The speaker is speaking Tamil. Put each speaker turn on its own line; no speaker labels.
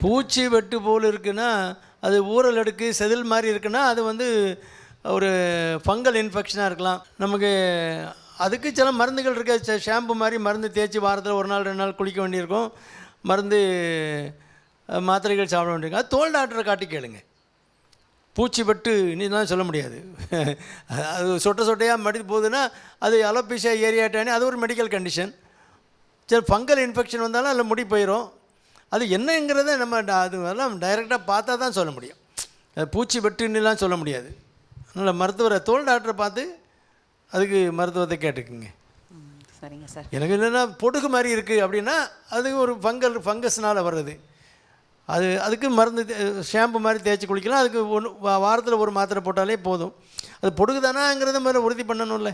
பூச்சி வெட்டு போல் இருக்குன்னா அது ஊறல் அடுக்கு செதில் மாதிரி இருக்குன்னா அது வந்து ஒரு ஃபங்கல் இன்ஃபெக்ஷனாக இருக்கலாம். நமக்கு அதுக்கு சில மருந்துகள் இருக்க. ஷாம்பு மாதிரி மருந்து தேய்ச்சி வாரத்தில் ஒரு நாள் ரெண்டு நாள் குளிக்க வேண்டியிருக்கும். மருந்து மாத்திரைகள் சாப்பிட வேண்டியிருக்கும். அது தோல் டாக்டரை காட்டி கேளுங்க. பூச்சி பட்டு தான் சொல்ல முடியாது. அது சொட்ட சொட்டையாக மடி போகுதுன்னா அது அலோபிஷா ஏரியாட்டானே அது ஒரு மெடிக்கல் கண்டிஷன் சரி ஃபங்கல் இன்ஃபெக்ஷன் வந்தாலும் அதில் முடி போயிடும் அது என்னங்கிறத நம்ம அது எல்லாம் டைரெக்டாக பார்த்தா தான் சொல்ல முடியும். அது பூச்சி வெட்டுன்னுலாம் சொல்ல முடியாது. அதனால் மருத்துவரை தோல் டாக்டரை பார்த்து அதுக்கு மருத்துவத்தை கேட்டுக்குங்க.
சரிங்க சார்.
எனக்கு என்னென்னா பொடுகு மாதிரி இருக்குது அப்படின்னா அது ஒரு ஃபங்கல் ஃபங்கஸ்னால் வர்றது. அது அதுக்கு மருந்து ஷாம்பு மாதிரி தேய்ச்சி குளிக்கலாம். அதுக்கு ஒன்று வாரத்தில் ஒரு மாத்திரை போட்டாலே போதும். அது பொடுகு தானாங்கிறத முதல்ல உறுதி பண்ணணும்ல.